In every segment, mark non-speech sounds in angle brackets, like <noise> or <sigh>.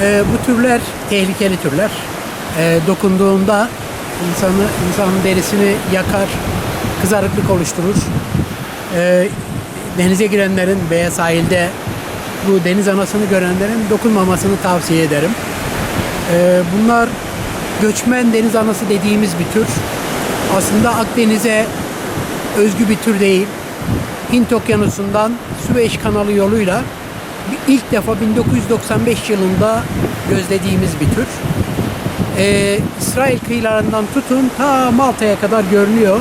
Ee, bu türler tehlikeli türler. Ee, dokunduğunda insanı insanın derisini yakar, kızarıklık oluşturur. Ee, denize girenlerin veya sahilde bu deniz anasını görenlerin dokunmamasını tavsiye ederim. Ee, bunlar göçmen deniz anası dediğimiz bir tür. Aslında Akdeniz'e özgü bir tür değil. Hint Okyanusu'ndan Süveyş kanalı yoluyla ilk defa 1995 yılında gözlediğimiz bir tür. Ee, İsrail kıyılarından tutun ta Malta'ya kadar görünüyor.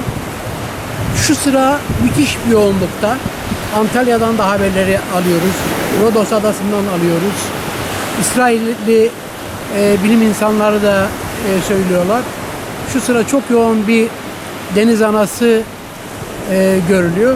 Şu sıra müthiş bir yoğunlukta. Antalya'dan da haberleri alıyoruz. Rodos adasından alıyoruz. İsrailli e, bilim insanları da e, söylüyorlar. Şu sıra çok yoğun bir deniz anası e, görülüyor.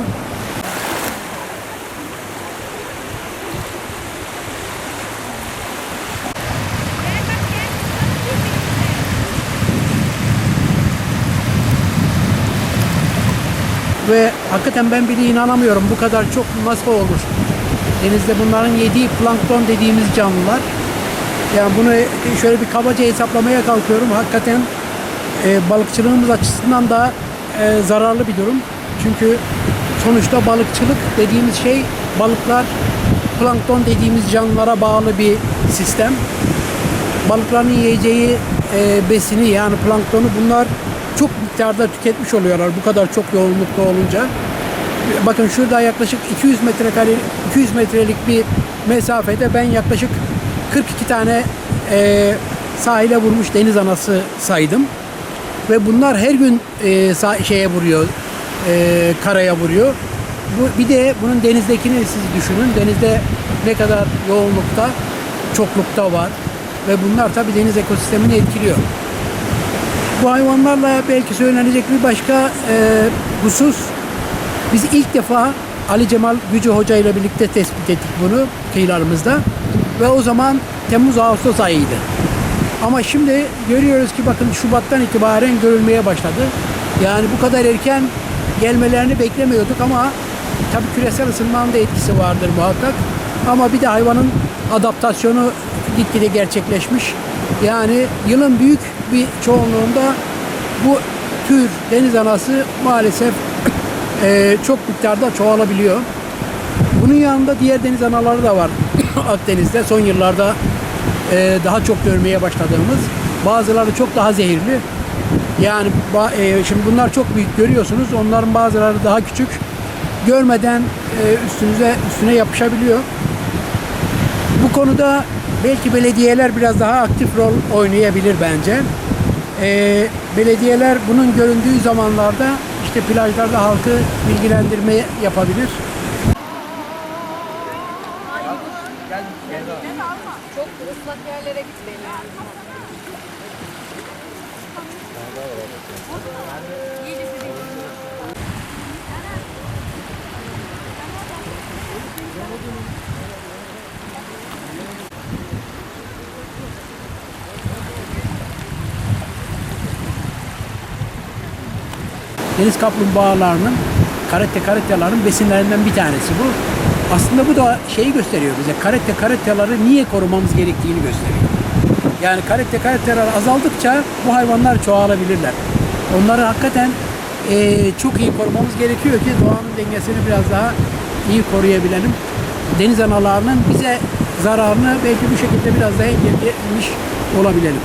Ve hakikaten ben bile inanamıyorum bu kadar çok nasıl olur. Denizde bunların yediği plankton dediğimiz canlılar. Yani bunu şöyle bir kabaca hesaplamaya kalkıyorum. Hakikaten e, balıkçılığımız açısından da e, zararlı bir durum. Çünkü sonuçta balıkçılık dediğimiz şey balıklar plankton dediğimiz canlılara bağlı bir sistem. Balıkların yiyeceği e, besini yani planktonu bunlar çok miktarda tüketmiş oluyorlar bu kadar çok yoğunlukta olunca. Bakın şurada yaklaşık 200 metrekare 200 metrelik bir mesafede ben yaklaşık 42 tane e, sahile vurmuş deniz anası saydım. Ve bunlar her gün e, şeye vuruyor, e, karaya vuruyor. Bu, bir de bunun denizdekini siz düşünün. Denizde ne kadar yoğunlukta, çoklukta var. Ve bunlar tabii deniz ekosistemini etkiliyor. Bu hayvanlarla belki söylenecek bir başka e, husus. Biz ilk defa Ali Cemal Gücü Hoca ile birlikte tespit ettik bunu kıyılarımızda. Ve o zaman Temmuz-Ağustos ayıydı. Ama şimdi görüyoruz ki bakın Şubat'tan itibaren görülmeye başladı. Yani bu kadar erken gelmelerini beklemiyorduk ama tabii küresel ısınmanın da etkisi vardır muhakkak. Ama bir de hayvanın adaptasyonu gitgide gerçekleşmiş. Yani yılın büyük bir çoğunluğunda bu tür deniz anası maalesef eee, çok miktarda çoğalabiliyor. Bunun yanında diğer deniz anaları da var <coughs> Akdeniz'de son yıllarda eee, daha çok görmeye başladığımız. Bazıları çok daha zehirli. Yani eee, şimdi bunlar çok büyük görüyorsunuz. Onların bazıları daha küçük. Görmeden eee, üstünüze üstüne yapışabiliyor. Bu konuda belki belediyeler biraz daha aktif rol oynayabilir bence. Ee, belediyeler bunun göründüğü zamanlarda işte plajlarda halkı bilgilendirme yapabilir. Yerlere gitmeyin. Deniz kaplumbağalarının, karette karetyaların besinlerinden bir tanesi bu. Aslında bu da şeyi gösteriyor bize. Karette karetyaları niye korumamız gerektiğini gösteriyor. Yani karette karetyalar azaldıkça bu hayvanlar çoğalabilirler. Onları hakikaten eee, çok iyi korumamız gerekiyor ki doğanın dengesini biraz daha iyi koruyabilelim. Deniz analarının bize zararını belki bu şekilde biraz daha engellemiş olabilelim.